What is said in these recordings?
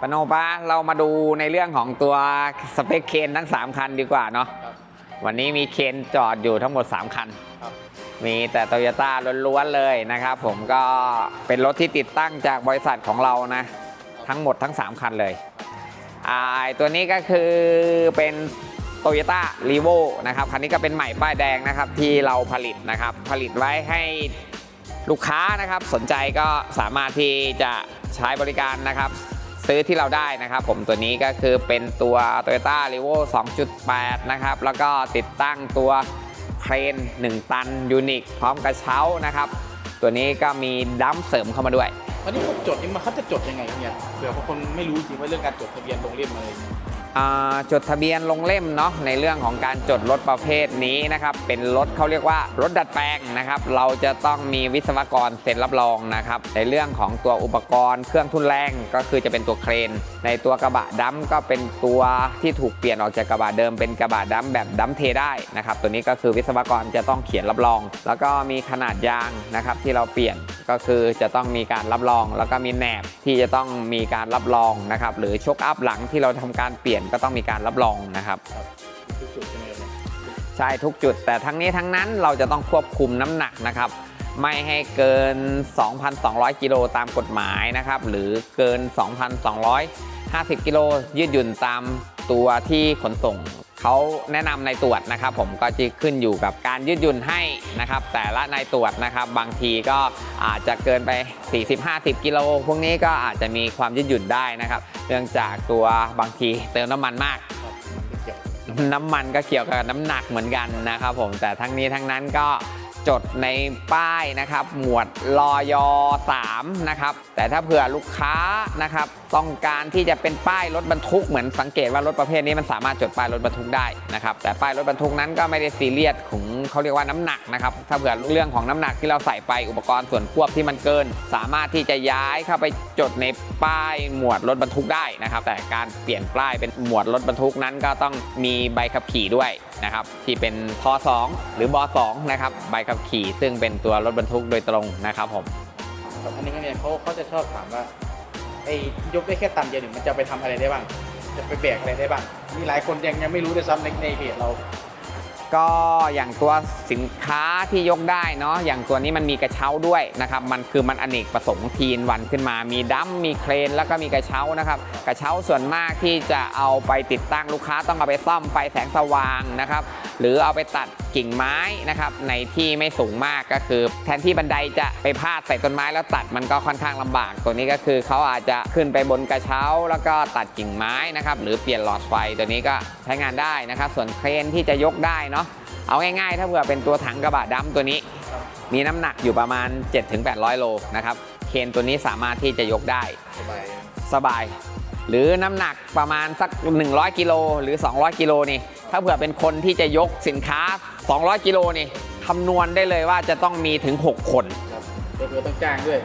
ปโนปะเรามาดูในเรื่องของตัวสเปคเคนทั้ง 3 คันดีกว่าเนาะครับวันนี้มีเคนจอดอยู่ทั้งหมด 3 คันครับมีแต่โตโยต้าล้วนๆเลยนะครับ ผมก็เป็นรถที่ติดตั้งจากบริษัทของเรานะ ทั้งหมดทั้ง 3 คันเลยอ่าไอ้ตัวนี้ก็คือเป็นโตโยต้ารีโวนะครับ คันนี้ก็เป็นใหม่ป้ายแดงนะครับที่เราผลิตนะครับ ผลิตไว้ให้ลูกค้านะครับ สนใจก็สามารถที่จะใช้บริการนะครับ ซื้อที่เราได้นะครับผมตัวนี้ก็คือเป็นตัว Toyota r e v o 2.8 นะครับ แล้วก็ติดตั้งตัวเครน 1 ตันยูนิคพร้อมกระเช้านะครับ ตัวนี้ก็มีดัมเสริมเข้ามาด้วยวันนี้พวกจดนี่มันเขาจะจดยังไงเนี่ยเผื่อบางคนไม่รู้จริงว่าเรื่องการจดทะเบียนลงเล่มอะไร จดทะเบียนลงเล่มเนาะในเรื่องของการจดรถประเภทนี้นะครับเป็นรถเขาเรียกว่ารถดัดแปลงนะครับเราจะต้องมีวิศวกรเซ็นรับรองนะครับในเรื่องของตัวอุปกรณ์เครื่องทุนแรงก็คือจะเป็นตัวเครน ในตัวกระบะดัมก็เป็นตัวที่ถูกเปลี่ยนออกจากกระบะเดิมเป็นกระบะดัมแบบดัมเทได้นะครับตัวนี้ก็คือวิศวกรจะต้องเขียนรับรอง แล้วก็มีขนาดยางนะครับที่เราเปลี่ยนก็คือจะต้องมีการรับรอง แล้วก็มีแหนบที่จะต้องมีการรับรองนะครับหรือชกอัพหลังที่เราทำการเปลี่ยนก็ต้องมีการรับรองนะครับครับทุกจุดใช่ไหมครับเนี่ยใช่ทุกจุด แต่ทั้งนี้ทั้งนั้นเราจะต้องควบคุมน้ำหนักนะครับ ไม่ให้เกิน 2,200 กิโลตามกฎหมายนะครับ หรือเกิน 2,250 กิโลยืดหยุ่นตาม ตัวที่ขนส่งเขาแนะนำในตรวจนะครับผมก็จะขึ้นอยู่กับการยืดหยุ่นให้นะครับ แต่ละในตรวจนะครับ บางทีก็อาจจะเกินไป 40-50 กิโลพวกนี้ก็อาจจะมีความยืดหยุ่นได้นะครับ เนื่องจากตัวบางทีเติมน้ำมันมากครับมันไม่เกี่ยวน้ำมันก็เกี่ยวกับน้ำหนักเหมือนกันนะครับผมแต่ทั้งนี้ทั้งนั้นก็ จดในป้ายนะครับ หมวดลอย3นะครับ แต่ถ้าเผื่อลูกค้านะครับ ต้องการที่จะเป็นป้ายรถบรรทุกเหมือนสังเกตว่ารถประเภทนี้มันสามารถจดป้ายรถบรรทุกได้นะครับ แต่ป้ายรถบรรทุกนั้นก็ไม่ได้ซีเรียสของเขาเรียกว่าน้ำหนักนะครับ ถ้าเผื่อเรื่องของน้ำหนักที่เราใส่ไปอุปกรณ์ส่วนควบที่มันเกิน สามารถที่จะย้ายเข้าไปจดในป้ายหมวดรถบรรทุกได้นะครับ แต่การเปลี่ยนป้ายเป็นหมวดรถบรรทุกนั้นก็ต้องมีใบขับขี่ด้วย นะครับที่เป็นพ2หรือบ2นะครับใบขับขี่ซึ่งเป็นตัวรถบรรทุกโดยตรงนะครับผมอันนี้เนี่ยเขาเขาจะชอบถามว่าไอ้ยกได้แค่ตันเดียวเนี่ยมันจะไปทำอะไรได้บ้าง จะไปแบกอะไรได้บ้างมีหลายคนยังยังไม่รู้ด้วยซ้ำในในเพจเรา ก็อย่างตัวสินค้าที่ยกได้เนาะอย่างตัวนี้มันมีกระเช้าด้วยนะครับมันคือมันอเนกประสงค์ทีนวันขึ้นมา มีดัมมีเครน แล้วก็มีกระเช้านะครับกระเช้าส่วนมากที่จะเอาไปติดตั้งลูกค้าต้องเอาไปซ่อมไฟแสงสว่างนะครับหรือเอาไปตัดกิ่งไม้นะครับ ในที่ไม่สูงมากก็คือ แทนที่บันไดจะไปพาดใส่ต้นไม้แล้วตัดมันก็ค่อนข้างลำบาก ตัวนี้ก็คือเขาอาจจะขึ้นไปบนกระเช้า แล้วก็ตัดกิ่งไม้นะครับ หรือเปลี่ยนหลอดไฟตัวนี้ก็ใช้งานได้นะครับ ส่วนเครนที่จะยกได้เนาะเอาง่ายๆ ถ้าเผื่อเป็นตัวถังกระบะดำตัวนี้ มีน้ำหนักอยู่ประมาณ 7-800 โลนะครับเคนตัวนี้สามารถที่จะยกได้ สบายสบาย หรือน้ำหนักประมาณสัก 100 กิโลหรือ 200 กิโลนี่ ถ้าเผื่อเป็นคนที่จะยกสินค้า 200 กิโลนี่คำนวณได้เลยว่าจะต้องมีถึง 6 คนครับเพื่อต้องจ้างด้วย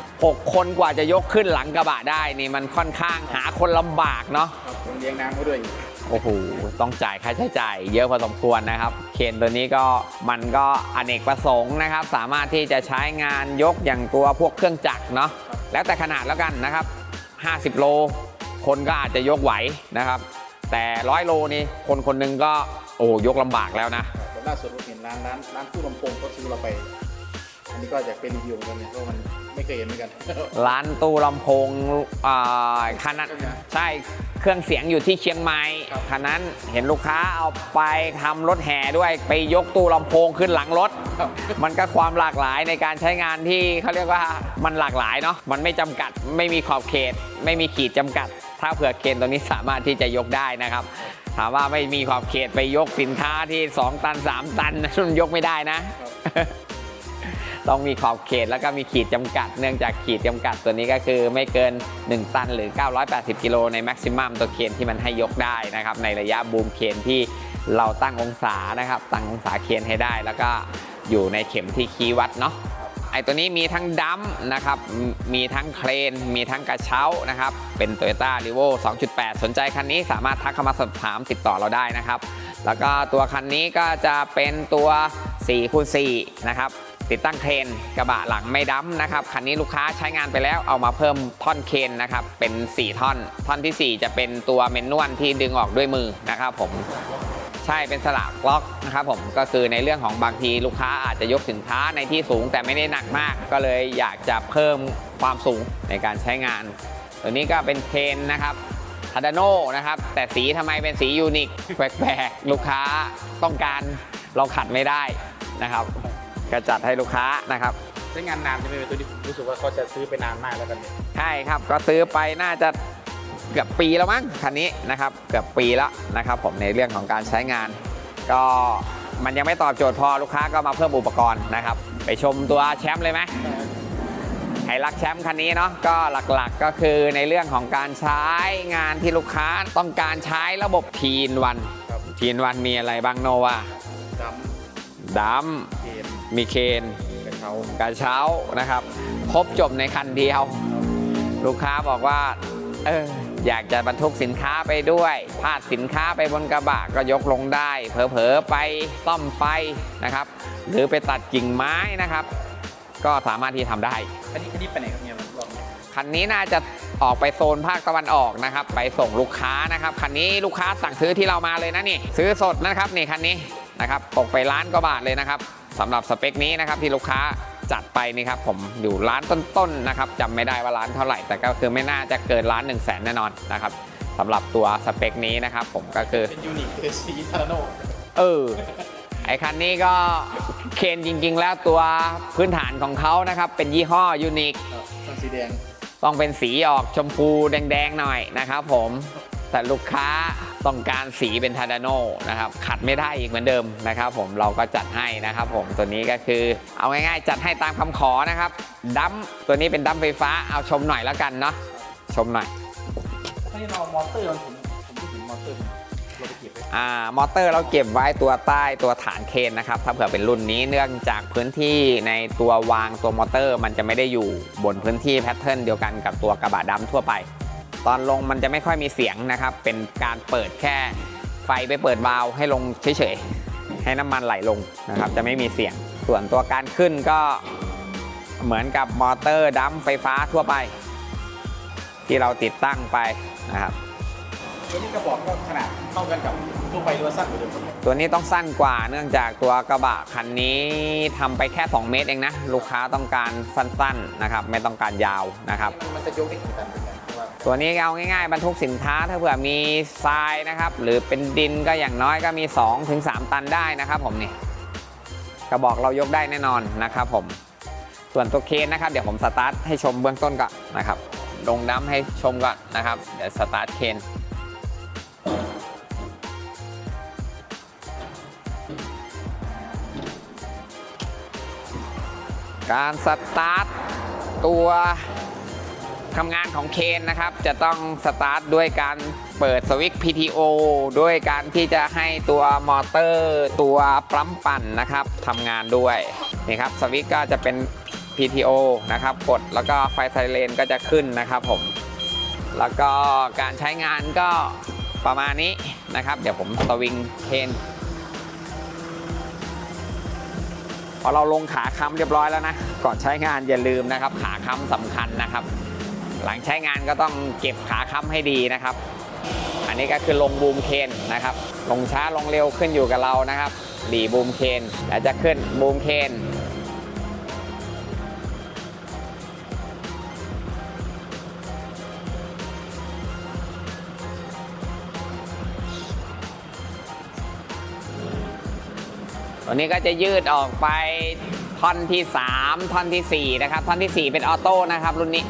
6 คนกว่าจะยกขึ้นหลังกระบะได้นี่มันค่อนข้างหาคนลำบากเนาะครับคนเลี้ยงน้ำเขาด้วย โอ้โหต้องจ่ายค่าใช้จ่าย เยอะพอสมควรนะครับ เคนตัวนี้ก็มันก็อเนกประสงค์นะครับ สามารถที่จะใช้งานยกอย่างตัวพวกเครื่องจักรเนาะแล้วแต่ขนาดแล้วกันนะครับ 50 โล คนก็อาจจะยกไหวนะครับ แต่ร้อยโลนี่คนคนหนึงก็โอ้ยกลำบากแล้วนะแต่ล่าสุดผมเห็นร้านร้านร้านตู้ลำโพงก็ซื้อเราไป อันนี้ก็อยากเป็นรีวิวเหมือนกันเนี่ยเพราะมันไม่เคยเห็นเหมือนกัน ร้านตู้ลำโพงอ่าคันนั้นใช่เครื่องเสียงอยู่ที่เชียงใหม่ครับ คันนั้นเห็นลูกค้าเอาไปทำรถแห่ด้วยไปยกตู้ลำโพงขึ้นหลังรถ ครับมันก็ความหลากหลายในการใช้งานที่เขาเรียกว่ามันหลากหลายเนาะมันไม่จำกัด ไม่มีขอบเขต ไม่มีขีดจำกัด ถ้าเผื่อเคนตัวนี้สามารถที่จะยกได้นะครับ ถามว่าไม่มีขอบเขตไปยกสินค้าที่ 2 ตัน 3 ตันมันยกไม่ได้นะ ต้องมีขอบเขตแล้วก็มีขีดจำกัด เนื่องจากขีดจำกัดตัวนี้ก็คือไม่เกิน 1 ตันหรือ 980 กิโลในแม็กซิมัมตัวเคนที่มันให้ยกได้นะครับ ในระยะบูมเคนที่เราตั้งองศานะครับ ตั้งองศาเคนให้ได้ แล้วก็อยู่ในเข็มที่คีย์วัดเนาะ ไอตัวนี้มีทั้งดัมนะครับ มีทั้งเครน มีทั้งกระเช้านะครับ เป็น Toyota r e v o 2.8 สนใจคันนี้สามารถทักเข้ามาสอบถามติดต่อเราได้นะครับ แล้วก็ตัวคันนี้ก็จะเป็นตัว4คูณ4นะครับติดตั้งเครนกระบะหลังไม่ดั้มนะครับคันนี้ลูกค้าใช้งานไปแล้วเอามาเพิ่มท่อนเครนนะครับเป็น 4 ท่อน ท่อนที่ 4 จะเป็นตัวเมนนวลที่ดึงออกด้วยมือนะครับผม ช่เป็นสลักล็อกนะครับผมก็คือในเรื่องของบางทีลูกค้าอาจจะยกสินค้าในที่สูงแต่ไม่ได้หนักมาก ก็เลยอยากจะเพิ่มความสูงในการใช้งาน ตัวนี้ก็เป็นเทรนนะครับทาดาโนนะครับ แต่สีทำไมเป็นสียูนิคแปลกๆลูกค้าต้องการเราขัดไม่ได้นะครับก็จัดให้ลูกค้านะครับใช้งานนานใช่ไหมตัวนี้ผมรู้สึกว่าเขาจะซื้อไปนานมากแล้วกันเนี่ยใช่ครับก็ซื้อไปน่าจะ เกือบปีแล้วมั้งคันนี้นะครับเกือบปีแล้วนะครับผมในเรื่องของการใช้งาน ก็มันยังไม่ตอบโจทย์พอลูกค้าก็มาเพิ่มอุปกรณ์นะครับ ไปชมตัวแชมป์เลยไหมไฮรักแชมป์คันนี้เนาะก็หลักๆก็คือในเรื่องของการใช้งานที่ลูกค้าต้องการใช้ระบบทีนวันทีนวันมีอะไรบ้างโนวาดดัมำเกมมีเคนกระเช้ากระเช้านะครับ ครบจบในคันเดียว ลูกค้าบอกว่า เออ อยากจะบรรทุกสินค้าไปด้วย พาดสินค้าไปบนกระบะก็ยกลงได้ เผลอๆไปซ่อมไฟนะครับ หรือไปตัดกิ่งไม้นะครับ ก็สามารถที่ทำได้อันนี้อันนี้ไปไหนครับเนี่ยมันลองเนี่ยคันนี้น่าจะออกไปโซนภาคตะวันออกนะครับ ไปส่งลูกค้านะครับคันนี้ลูกค้าสั่งซื้อที่เรามาเลยนะนี่ ซื้อสดนะครับนี่คันนี้นะครับตกไปล้านกว่าบาทเลยนะครับสำหรับสเปคนี้นะครับที่ลูกค้า จัดไปนี่ครับผมอยู่ร้านต้นๆนะครับจำไม่ได้ว่าร้านเท่าไหร่ แต่ก็คือไม่น่าจะเกินร้าน1นึ่งแสนแน่นอนนะครับสำหรับตัวสเปคนี้นะครับผมก็คือเป็นยูนิคเอซีทาราโนเออไอคันนี้ก็เคนจริง ๆ แล้วตัวพื้นฐานของเขานะครับ เป็นยี่ห้อยูนิคครับต้นสีแดงต้องเป็นสีออกชมพูแดงๆหน่อยนะครับผม แต่ลูกค้าต้องการสีเป็นทาดาโนนะครับขัดไม่ได้อีกเหมือนเดิมนะครับผมเราก็จัดให้นะครับผมตัวนี้ก็คือเอาง่ายๆ จัดให้ตามคำขอนะครับดัมตัวนี้เป็นดัมไฟฟ้าเอาชมหน่อยแล้วกันเนาะชมหน่อยถ้าที่เรามอเตอร์ผมผมพูดถึงมอเตอร์เราไปเก็บไว้อ่ามอเตอร์เราเก็บไว้ตัวใต้ตัวฐานเคนนะครับถ้าเผื่อเป็นรุ่นนี้เนื่องจากพื้นที่ในตัววางตัวมอเตอร์ มันจะไม่ได้อยู่บนพื้นที่แพทเทิร์นเดียวกันกับตัวกระบะดำทั่วไป ตอนลงมันจะไม่ค่อยมีเสียงนะครับ เป็นการเปิดแค่ไฟไปเปิดวาล์วให้ลงเฉยๆ ให้น้ำมันไหลลงนะครับ จะไม่มีเสียง ส่วนตัวการขึ้นก็เหมือนกับมอเตอร์ดัมไฟฟ้าทั่วไป ที่เราติดตั้งไปนะครับตัวนี้กระบอกก็ขนาดเท่ากันกับทั่วไปหรือว่าสั้นกว่าเดิมครับตัวนี้ต้องสั้นกว่าเนื่องจากตัวกระบะคันนี้ทำไปแค่ 2 เมตรเองนะ ลูกค้าต้องการสั้นๆนะครับ ไม่ต้องการยาวนะครับ มันจะยกได้กี่ตัน ตัวนี้เอาง่ายๆบรรทุกสินค้าถ้าเผื่อมีทรายนะครับ หรือเป็นดินก็อย่างน้อยก็มี 2-3 ตันได้นะครับผมนี่กระบอกเรายกได้แน่นอนนะครับผมส่วนตัวเคนนะครับเดี๋ยวผมสตาร์ทให้ชมเบื้องต้นก่อนนะครับลงน้ำให้ชมก่อนนะครับ เดี๋ยวสตาร์ทเคนการสตาร์ทตัว ทำงานของเคนนะครับ จะต้องสตาร์ทด้วยการเปิดสวิตช์ PTO ด้วยการที่จะให้ตัวมอเตอร์ ตัวปั๊มปั่นนะครับทำงานด้วยนี่ครับสวิตช์ก็จะเป็น PTO นะครับกดแล้วก็ไฟไซเรนก็จะขึ้นนะครับผม แล้วก็การใช้งานก็ประมาณนี้นะครับ เดี๋ยวผมสวิงเคนพอเราลงขาค้ำเรียบร้อยแล้วนะ ก่อนใช้งานอย่าลืมนะครับ ขาค้ำสำคัญนะครับ หลังใช้งานก็ต้องเก็บขาค้ำให้ดีนะครับ อันนี้ก็คือลงบูมเคนนะครับ ลงช้าลงเร็วขึ้นอยู่กับเรานะครับหลีบูมเคนแล้วจะขึ้นบูมเคนตัวนี้ก็จะยืดออกไปท่อนที่ 3 ท่อนทีสี่4 นะครับ ท่อนทีสี่ 4 เป็นออโต้นะครับ รุ่นนี้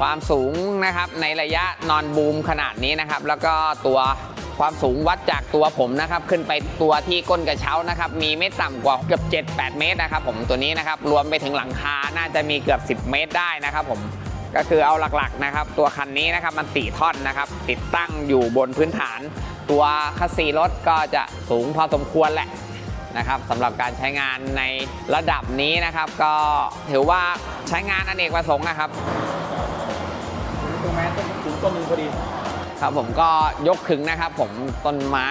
ความสูงนะครับในระยะนอนบูมขนาดนี้นะครับ แล้วก็ตัวความสูงวัดจากตัวผมนะครับขึ้นไปตัวที่ก้นกระเช้านะครับมีไม่ต่ำกว่าเกือบ 7-8 เมตรนะครับผมตัวนี้นะครับรวมไปถึงหลังคาน่าจะมีเกือบ 10 เมตรได้นะครับผมก็คือเอาหลักๆนะครับ ตัวคันนี้นะครับมัน4ท่อนนะครับ ติดตั้งอยู่บนพื้นฐาน ตัวคัสซีรถก็จะสูงพอสมควรแหละนะครับสำหรับการใช้งานในระดับนี้นะครับ ก็ถือว่าใช้งานอเนกประสงค์นะครับ ต้นหนึ่งพอดี ครับผมก็ยกขึงนะครับ ผมต้นไม้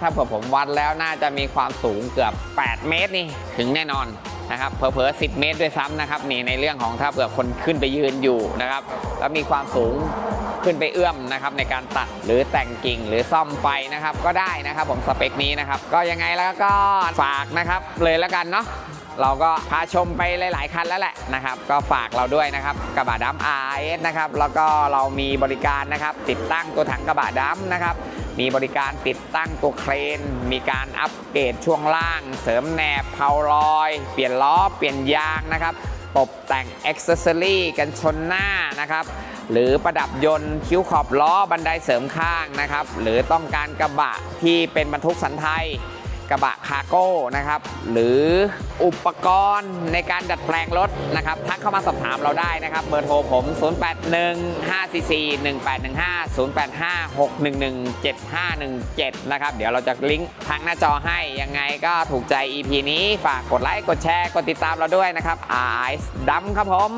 ถ้าเผื่อผมวัดแล้วน่าจะมีความสูงเกือบ 8 เมตรนี่ถึงแน่นอนนะครับเผลอๆ10 เมตรด้วยซ้ำนะครับนี่ในเรื่องของถ้าเผื่อคนขึ้นไปยืนอยู่นะครับ แล้วมีความสูงขึ้นไปเอื้อมนะครับในการตัดหรือแต่งกิ่งหรือซ่อมไฟนะครับ ก็ได้นะครับผมสเปคนี้นะครับ ก็ยังไงแล้วก็ฝากนะครับเลยแล้วกันเนาะ เราก็พาชมไปหลาย ๆ คันแล้วแหละนะครับ ก็ฝากเราด้วยนะครับกระบะดำ RS นะครับ แล้วก็เรามีบริการนะครับ ติดตั้งตัวถังกระบะดำนะครับ มีบริการติดตั้งตัวเครน มีการอัปเกรดช่วงล่าง เสริมแหนบเพาลอย เปลี่ยนล้อ เปลี่ยนยางนะครับตกแต่งอ็อกเซอรี่กันชนหน้านะครับ หรือประดับยนต์คิ้วขอบล้อบันไดเสริมข้างนะครับ หรือต้องการกระบะที่เป็นบรรทุกสันไทย กระบะคาร์โก้นะครับ หรืออุปกรณ์ในการดัดแปลงรถนะครับ ทักเข้ามาสอบถามเราได้นะครับ เบอร์โทรผม 081 544 1815 085 611 7517 นะครับ เดี๋ยวเราจะลิงก์ทางหน้าจอให้ ยังไงก็ถูกใจ EP นี้ฝากกดไลค์ กดแชร์ กดติดตามเราด้วยนะครับ i อ e ดำครับผม